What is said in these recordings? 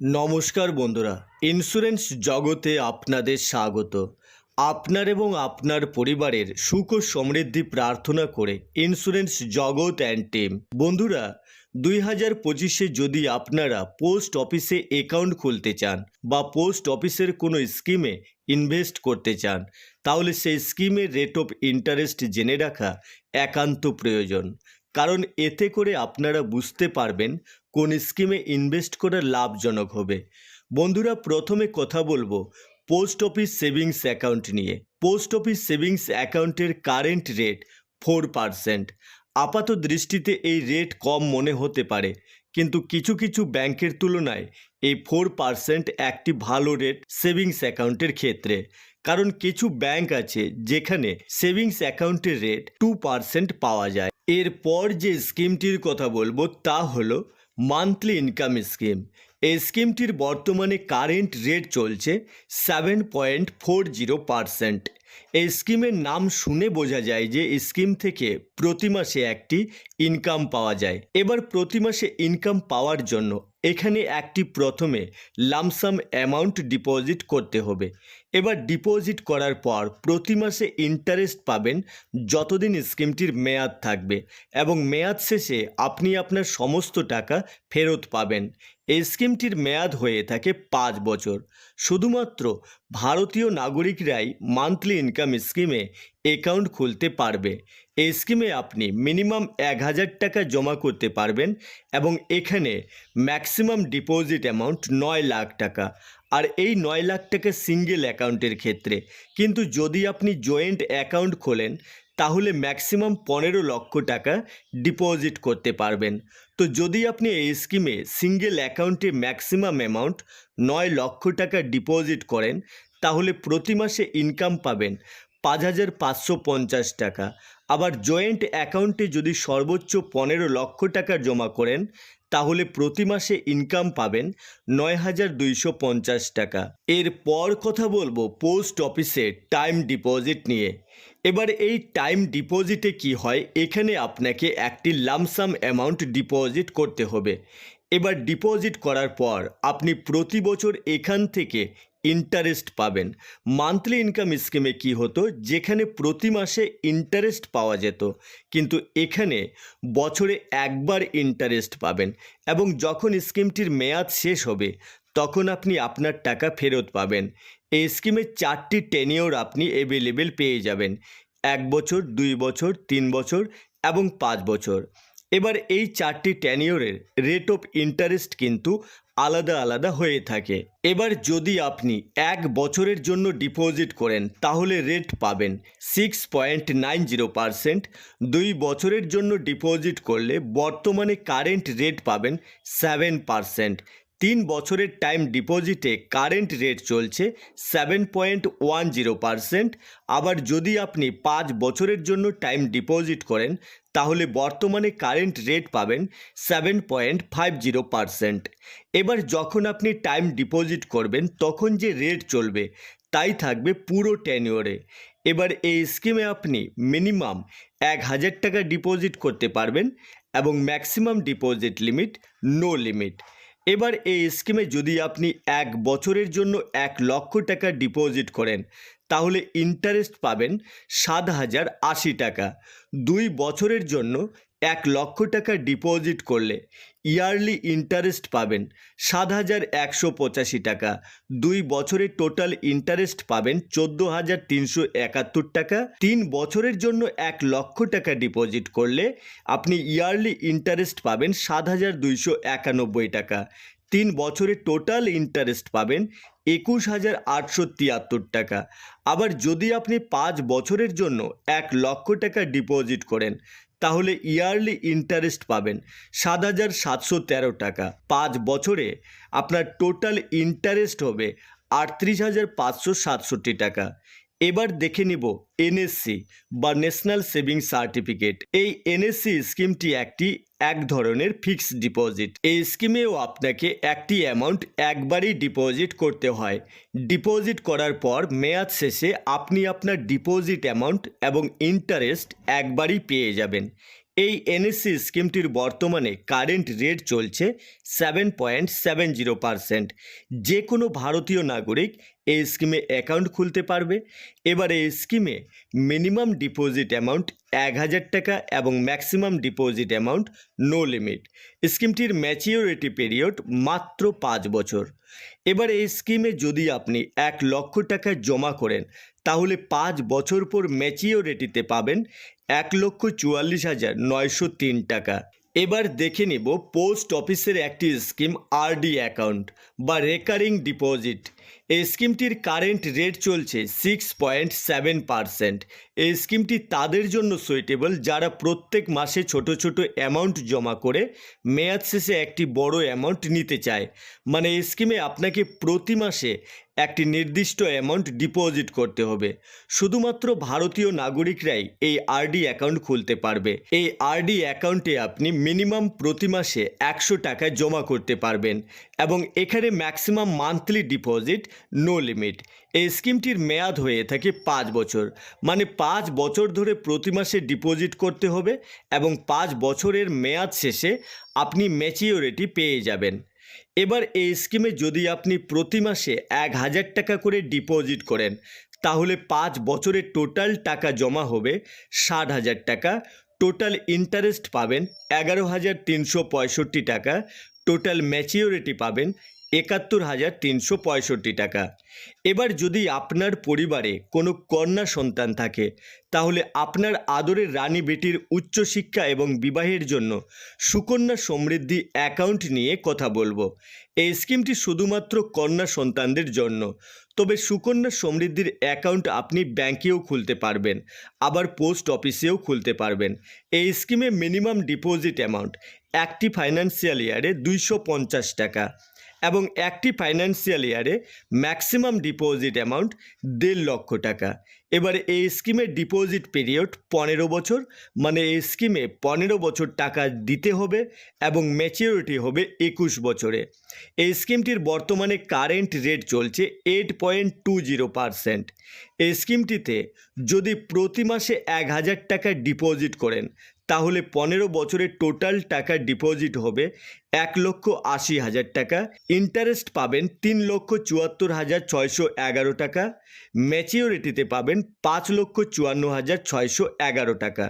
নমস্কার বন্ধুরা ইন্স্যুরেন্স জগতে আপনাদের স্বাগত। আপনার এবং আপনার পরিবারের সুখ ও সমৃদ্ধি প্রার্থনা করে ইন্স্যুরেন্স জগৎ অ্যান্ড টিম বন্ধুরা দুই হাজার পঁচিশে যদি আপনারা পোস্ট অফিসে অ্যাকাউন্ট খুলতে চান বা পোস্ট অফিসের কোনো স্কিমে ইনভেস্ট করতে চান, তাহলে সেই স্কিমের রেট অফ ইন্টারেস্ট জেনে রাখা একান্ত প্রয়োজন। কারণ এতে করে আপনারা বুঝতে পারবেন কোন স্কিমে ইনভেস্ট করা লাভজনক হবে। বন্ধুরা, প্রথমে কথা বলব পোস্ট অফিস সেভিংস অ্যাকাউন্ট নিয়ে। পোস্ট অফিস সেভিংস অ্যাকাউন্টের কারেন্ট রেট ফোর পারসেন্ট। আপাত দৃষ্টিতে এই রেট কম মনে হতে পারে, কিন্তু কিছু কিছু ব্যাংকের তুলনায় এই ফোর পারসেন্ট একটি ভালো রেট সেভিংস অ্যাকাউন্টের ক্ষেত্রে। কারণ কিছু ব্যাংক আছে যেখানে সেভিংস অ্যাকাউন্টের রেট টু পারসেন্ট পাওয়া যায়। এরপর যে স্কিমটির কথা বলব তা হলো মান্থলি ইনকাম স্কিম এই স্কিমটির বর্তমানে কারেন্ট রেট চলছে seven point four zero percent এই স্কিমের নাম শুনে বোঝা যায় যে স্কিম থেকে প্রতি মাসে একটি ইনকাম পাওয়া যায়। এবার প্রতি মাসে ইনকাম পাওয়ার জন্য এখানে একটি প্রথমে লামসাম অ্যামাউন্ট ডিপোজিট করতে হবে। এবার ডিপোজিট করার পর প্রতি মাসে ইন্টারেস্ট পাবেন যতদিন স্কিমটির মেয়াদ থাকবে এবং মেয়াদ শেষে আপনি আপনার সমস্ত টাকা ফেরত পাবেন। এই স্কিমটির মেয়াদ হয়ে থাকে পাঁচ বছর। শুধুমাত্র ভারতীয় নাগরিকরাই মান্থলি ইনকাম স্কিমে অ্যাকাউন্ট খুলতে পারবে। এই স্কিমে আপনি মিনিমাম এক হাজার টাকা জমা করতে পারবেন এবং এখানে ম্যাক্সিমাম ডিপোজিট অ্যামাউন্ট নয় লাখ টাকা। আর এই নয় লাখ টাকা সিঙ্গেল অ্যাকাউন্টের ক্ষেত্রে। কিন্তু যদি আপনি জয়েন্ট অ্যাকাউন্ট খোলেন, তাহলে ম্যাক্সিমাম পনেরো লক্ষ টাকা ডিপোজিট করতে পারবেন। তো যদি আপনি এই স্কিমে সিঙ্গেল অ্যাকাউন্টে ম্যাক্সিমাম অ্যামাউন্ট নয় লক্ষ টাকা ডিপোজিট করেন, তাহলে প্রতি মাসে ইনকাম পাবেন। পাঁচ হাজার পাঁচশো পঞ্চাশ টাকা। আবার জয়েন্ট অ্যাকাউন্টে যদি সর্বোচ্চ পনেরো লক্ষ টাকা জমা করেন, তাহলে প্রতি মাসে ইনকাম পাবেন নয় হাজার দুইশো পঞ্চাশ টাকা। এরপর কথা বলব পোস্ট অফিসে টাইম ডিপোজিট নিয়ে। এবার এই টাইম ডিপোজিটে কি হয়? এখানে আপনাকে একটি লামসাম অ্যামাউন্ট ডিপোজিট করতে হবে। এবার ডিপোজিট করার পর আপনি প্রতি বছর এখান থেকে ইন্টারেস্ট পাবেন। মান্থলি ইনকাম স্কিমে কি হতো? যেখানে প্রতি মাসে ইন্টারেস্ট পাওয়া যেত। কিন্তু এখানে বছরে একবার ইন্টারেস্ট পাবেন এবং যখন স্কিমটির মেয়াদ শেষ হবে, তখন আপনি আপনার টাকা ফেরত পাবেন। এই স্কিমে চারটি টেনিওর আপনি অ্যাভেলেবেল পেয়ে যাবেন। এক বছর, দুই বছর, তিন বছর এবং পাঁচ বছর। এবার এই চারটি ট্যানিওরের রেট অফ ইন্টারেস্ট কিন্তু আলাদা আলাদা হয়ে থাকে। এবার যদি আপনি এক বছরের জন্য ডিপোজিট করেন, তাহলে রেট পাবেন six point nine zero percent দুই বছরের জন্য ডিপোজিট করলে বর্তমানে কারেন্ট রেট পাবেন সেভেন পারসেন্ট তিন বছরের টাইম ডিপোজিটে কারেন্ট রেট চলছে seven point one zero percent আবার যদি আপনি পাঁচ বছরের জন্য টাইম ডিপোজিট করেন, তাহলে বর্তমানে কারেন্ট রেট পাবেন seven point five zero percent এবার যখন আপনি টাইম ডিপোজিট করবেন, তখন যে রেট চলবে, তাই থাকবে পুরো টেনিওরে এবার এই স্কিমে আপনি মিনিমাম এক হাজার টাকা ডিপোজিট করতে পারবেন এবং maximum deposit limit no limit এবার এই স্কিমে যদি আপনি এক বছরের জন্য এক লক্ষ টাকা ডিপোজিট করেন, তাহলে ইন্টারেস্ট পাবেন সাত হাজার আশি টাকা। দুই বছরের জন্য এক লক্ষ টাকা ডিপোজিট করলে ইয়ারলি ইন্টারেস্ট পাবেন সাত হাজার একশো পঁচাশি টাকা। দুই বছরে টোটাল ইন্টারেস্ট পাবেন চোদ্দ হাজার তিনশো একাত্তর টাকা। তিন বছরের জন্য এক লক্ষ টাকা ডিপোজিট করলে আপনি ইয়ারলি ইন্টারেস্ট পাবেন সাত হাজার দুইশো একানব্বই টাকা। তিন বছরে টোটাল ইন্টারেস্ট পাবেন একুশ হাজার আটশো তিয়াত্তর টাকা। আবার যদি আপনি পাঁচ বছরের জন্য এক লক্ষ টাকা ডিপোজিট করেন তাহলে ইয়ারলি ইন্টারেস্ট পাবেন সাত হাজার সাতশো তেরো টাকা। পাঁচ বছরে আপনার টোটাল ইন্টারেস্ট হবে আটত্রিশ হাজার পাঁচশো সাতষট্টি টাকা। এবার দেখে নিব এনএসসি বা ন্যাশনাল সেভিং সার্টিফিকেট এই এনএসসি স্কিমটি একটি এক ধরনের ফিক্সড ডিপোজিট। এই স্কিমেও আপনাকে একটি অ্যামাউন্ট একবারই ডিপোজিট করতে হয়। ডিপোজিট করার পর মেয়াদ শেষে আপনি আপনার ডিপোজিট অ্যামাউন্ট এবং ইন্টারেস্ট একবারই পেয়ে যাবেন। এই এনএসসি স্কিমটির বর্তমানে কারেন্ট রেট চলছে seven point seven zero percent যে কোনো ভারতীয় নাগরিক এই স্কিমে অ্যাকাউন্ট খুলতে পারবে। এবার এই স্কিমে মিনিমাম ডিপোজিট অ্যামাউন্ট এক হাজার টাকা এবং maximum deposit amount no limit স্কিমটির maturity period মাত্র পাঁচ বছর। এবার এই স্কিমে যদি আপনি এক লক্ষ টাকা জমা করেন, তাহলে পাঁচ বছর পর ম্যাচিওরিটিতে পাবেন এক লক্ষ চুয়াল্লিশ হাজার নয়শো তিন টাকা। এবার দেখে নেব পোস্ট অফিসের একটি স্কিম আরডি অ্যাকাউন্ট বা রেকারিং ডিপোজিট। এই স্কিমটির কারেন্ট রেট চলছে সিক্স পয়েন্ট সেভেন পারসেন্ট। এই স্কিমটি তাদের জন্য সুইটেবল যারা প্রত্যেক মাসে ছোট ছোট অ্যামাউন্ট জমা করে মেয়াদ শেষে একটি বড় অ্যামাউন্ট নিতে চায়। মানে এই স্কিমে আপনাকে প্রতি মাসে একটি নির্দিষ্ট অ্যামাউন্ট ডিপোজিট করতে হবে। শুধুমাত্র ভারতীয় নাগরিকরাই এই আরডি অ্যাকাউন্ট খুলতে পারবে। এই আরডি অ্যাকাউন্টে আপনি মিনিমাম প্রতি মাসে একশো টাকা জমা করতে পারবেন এবং এখানে maximum monthly deposit no limit এই স্কিমটির মেয়াদ হয়ে থাকে পাঁচ বছর। মানে পাঁচ বছর ধরে প্রতি মাসে ডিপোজিট করতে হবে এবং পাঁচ বছরের মেয়াদ শেষে আপনি ম্যাচিওরিটি পেয়ে যাবেন। এবার এই স্কিমে যদি আপনি প্রতি মাসে এক হাজার টাকা করে ডিপোজিট করেন, তাহলে পাঁচ বছরের টোটাল টাকা জমা হবে ষাট হাজার টাকা, টোটাল ইন্টারেস্ট পাবেন এগারো হাজার তিনশো পঁয়ষট্টি টাকা, টোটাল ম্যাচিওরিটি পাবেন একাত্তর হাজার তিনশো পঁয়ষট্টি টাকা। এবার যদি আপনার পরিবারে কোনো কন্যা সন্তান থাকে, তাহলে আপনার আদরের রানী বেটির উচ্চশিক্ষা এবং বিবাহের জন্য সুকন্যা সমৃদ্ধি অ্যাকাউন্ট নিয়ে কথা বলব। এই স্কিমটি শুধুমাত্র কন্যা সন্তানদের জন্য, তবে সুকন্যা সমৃদ্ধির অ্যাকাউন্ট আপনি ব্যাংকেও খুলতে পারবেন, আবার পোস্ট অফিসেও খুলতে পারবেন। এই স্কিমে মিনিমাম ডিপোজিট অ্যামাউন্ট একটি ফাইন্যান্সিয়াল ইয়ারে দুইশো পঞ্চাশ টাকা। এবং একটি ফাইন্যান্সিয়াল ইয়ারে ম্যাক্সিমাম ডিপোজিট অ্যামাউন্ট দেড় লক্ষ টাকা। এবারে এই স্কিমের ডিপোজিট পিরিয়ড পনেরো বছর মানে এই স্কিমে পনেরো বছর টাকা দিতে হবে এবং ম্যাচিওরিটি হবে একুশ বছরে। এই স্কিমটির বর্তমানে কারেন্ট রেট চলছে eight point two zero percent এই স্কিমটিতে যদি প্রতি মাসে এক হাজার টাকা ডিপোজিট করেন তাহলে পনেরো বছরের টোটাল টাকা ডিপোজিট হবে এক লক্ষ আশি হাজার টাকা ইন্টারেস্ট পাবেন তিন লক্ষ চুয়াত্তর হাজার ছয়শো এগারো টাকা ম্যাচিওরিটিতে পাবেন পাঁচ লক্ষ চুয়ান্ন হাজার ছয়শো এগারো টাকা।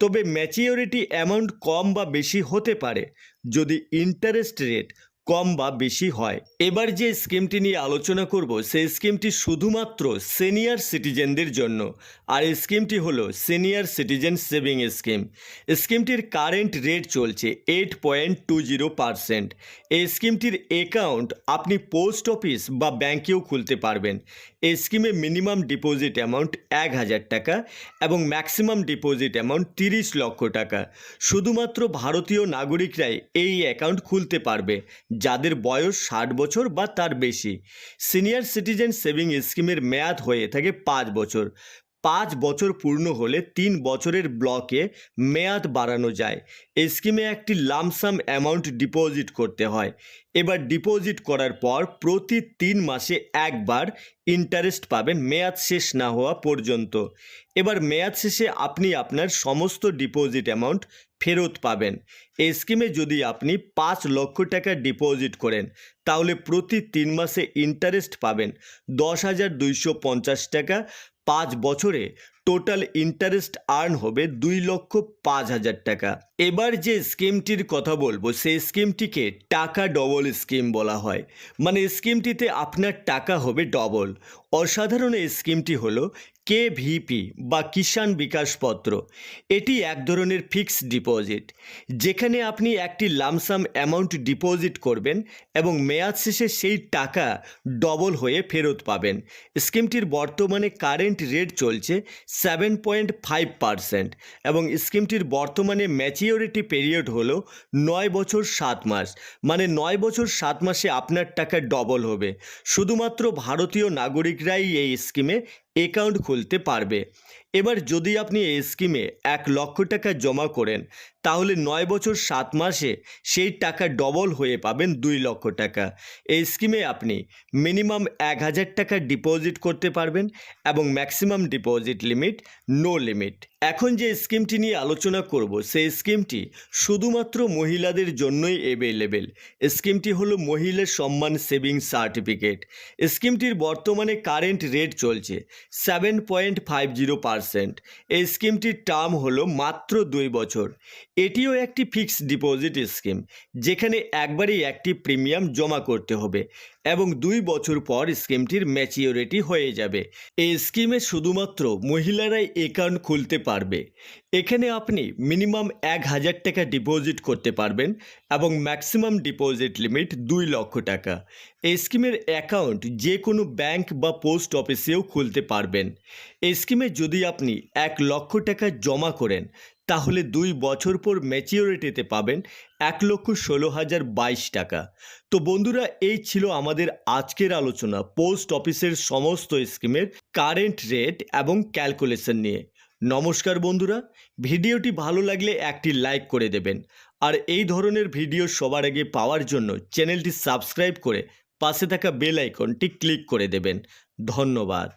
তবে ম্যাচিওরিটি অ্যামাউন্ট কম বা বেশি হতে পারে যদি ইন্টারেস্ট রেট কম বা বেশি হয়। এবার যে স্কিমটি নিয়ে আলোচনা করব, সেই স্কিমটি শুধুমাত্র সিনিয়র সিটিজেনদের জন্য। আর এই স্কিমটি হলো সিনিয়র সিটিজেন সেভিং স্কিম। স্কিমটির কারেন্ট রেট চলছে eight point two zero percent. এই স্কিমটির অ্যাকাউন্ট আপনি পোস্ট অফিস বা ব্যাংকেও খুলতে পারবেন। এই স্কিমে মিনিমাম ডিপোজিট অ্যামাউন্ট এক হাজার টাকা এবং ম্যাক্সিমাম ডিপোজিট অ্যামাউন্ট তিরিশ লক্ষ টাকা। শুধুমাত্র ভারতীয় নাগরিকরাই এই অ্যাকাউন্ট খুলতে পারবে, যাদের বয়স ষাট বছর বা তার বেশি। সিনিয়র সিটিজেন সেভিং স্কিমের মেয়াদ হয়ে থাকে পাঁচ বছর। পাঁচ বছর পূর্ণ হলে তিন বছরের ব্লকে মেয়াদ বাড়ানো যায়। এই স্কিমে একটি লামসাম অ্যামাউন্ট ডিপোজিট করতে হয়। এবার ডিপোজিট করার পর প্রতি তিন মাসে একবার ইন্টারেস্ট পাবেন মেয়াদ শেষ না হওয়া পর্যন্ত। এবার মেয়াদ শেষে আপনি আপনার সমস্ত ডিপোজিট অ্যামাউন্ট ফেরত পাবেন। এই স্কিমে যদি আপনি পাঁচ লক্ষ টাকা ডিপোজিট করেন, তাহলে প্রতি তিন মাসে ইন্টারেস্ট পাবেন দশ হাজার দুইশো পঞ্চাশ টাকা পাঁচ বছরে টোটাল ইন্টারেস্ট আর্ন হবে দুই লক্ষ পাঁচ হাজার টাকা। এবার যে স্কিমটির কথা বলব, সেই স্কিমটিকে টাকা ডবল স্কিম বলা হয়। মানে স্কিমটিতে আপনার টাকা হবে ডবল অসাধারণ এই স্কিমটি হল কে ভিপি বা কিষাণ বিকাশ পত্র এটি এক ধরনের ফিক্সড ডিপোজিট, যেখানে আপনি একটি লামসাম অ্যামাউন্ট ডিপোজিট করবেন এবং মেয়াদ শেষে সেই টাকা ডবল হয়ে ফেরত পাবেন। স্কিমটির বর্তমানে কারেন্ট রেট চলছে সেভেন পয়েন্ট ফাইভ পারসেন্ট এবং স্কিমটির বর্তমানে ম্যাচিওরিটি পিরিয়ড হল নয় বছর সাত মাস। মানে নয় বছর সাত মাসে আপনার টাকা ডবল হবে। শুধুমাত্র ভারতীয় নাগরিকরাই এই স্কিমে অ্যাকাউন্ট খুলতে পারবে এবার যদি আপনি এই স্কিমে এক লক্ষ টাকা জমা করেন, তাহলে নয় বছর সাত মাসে সেই টাকা ডবল হয়ে পাবেন দুই লক্ষ টাকা। এই স্কিমে আপনি মিনিমাম এক হাজার টাকা ডিপোজিট করতে পারবেন এবং maximum deposit limit no limit এখন যে স্কিমটি নিয়ে আলোচনা করব, সেই স্কিমটি শুধুমাত্র মহিলাদের জন্যই অ্যাভেলেবেল স্কিমটি হলো মহিলা সম্মান সেভিং সার্টিফিকেট স্কিমটির বর্তমানে কারেন্ট রেট চলছে seven point five zero percent. এই স্কিমটির টার্ম হলো মাত্র দুই বছর। এটিও একটি ফিক্সড ডিপোজিট স্কিম, যেখানে একবারই একটি প্রিমিয়াম জমা করতে হবে। এবং দুই বছর পর স্কিমটির ম্যাচিওরিটি হয়ে যাবে। এই স্কিমে শুধুমাত্র মহিলারাই অ্যাকাউন্ট খুলতে পারবে। এখানে আপনি মিনিমাম এক হাজার টাকা ডিপোজিট করতে পারবেন এবং ম্যাক্সিমাম ডিপোজিট লিমিট দুই লক্ষ টাকা। এই স্কিমের অ্যাকাউন্ট যে কোনো ব্যাংক বা পোস্ট অফিসেও খুলতে পারবেন। এই স্কিমে যদি আপনি এক লক্ষ টাকা জমা করেন তাহলে দুই বছর পর ম্যাচিওরিটিতে পাবেন এক লক্ষ ষোলো হাজার বাইশ টাকা। তো বন্ধুরা, এই ছিল আমাদের আজকের আলোচনা পোস্ট অফিসের সমস্ত স্কিমের কারেন্ট রেট এবং ক্যালকুলেশন নিয়ে। নমস্কার বন্ধুরা, ভিডিওটি ভালো লাগলে একটি লাইক করে দেবেন। আর এই ধরনের ভিডিও সবার আগে পাওয়ার জন্য চ্যানেলটি সাবস্ক্রাইব করে পাশে থাকা বেল আইকনটি ক্লিক করে দেবেন। ধন্যবাদ।